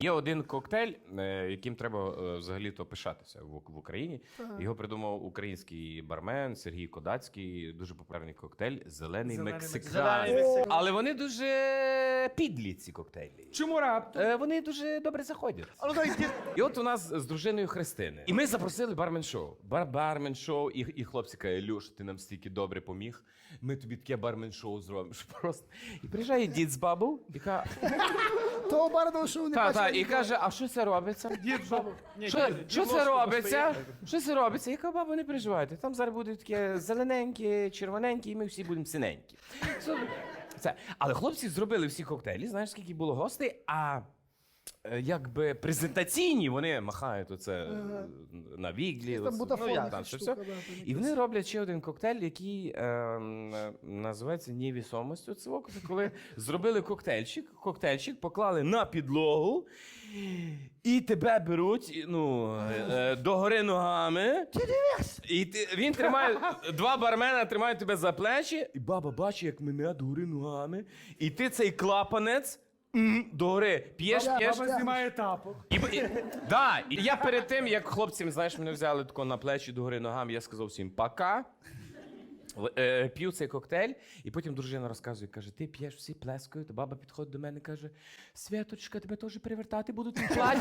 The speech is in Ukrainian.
Є один коктейль, е, яким треба е, взагалі-то пишатися в, Україні. Його придумав український бармен Сергій Кодацький. Дуже популярний коктейль Зелений, Зелений Мексикан. Мексикан. Але вони дуже підлі, ці коктейлі. Чому раптом? Е, Вони дуже добре заходять. А ну. І от у нас з дружиною Христини. І ми запросили бармен шоу. Бар бармен шоу, і, і хлопці кажуть, Люш, ти нам стільки добре поміг. Ми тобі таке бармен шоу зробимо. Просто. І приїжджає дід з бабу каже, Того барного шоу не бачив. Та, і каже, а що це робиться? Дід бабу. Ні, Що, дід- що дід це ложку робиться? достає. Що це робиться? Я кажу, баба, не переживайте. Там зараз буде таке зелененьке, червоненьке, і ми всі будемо синенькі. Це, це. Але хлопці зробили всі коктейлі, знаєш, скільки було гостей, а якби презентаційні вони махають оце е, на віглі. Там оце, бутафорна ну, там, штука, все. да, там І вони роблять ще один коктейль, який е, м, е, називається невісомість. Оце коли зробили коктейльчик, коктейльчик поклали на підлогу, і тебе беруть і, ну, е, е, догори ногами. І ти, він тримає, два бармена тримають тебе за плечі, і баба бачить, як мене догори ногами. І ти цей клапанець. М, Догори, п'єш, Баба- п'єш. баба Знімає тапок. І, і, да, і я перед тим, як хлопцям, знаєш, мене взяли тако на плечі догори ногами, я сказав всім пока. Л- Е, п'ю цей коктейль, і потім дружина розказує, каже: ти п'єш, всі плескають. Баба підходить до мене і каже: Святочка, тебе теж привертати будуть у платі.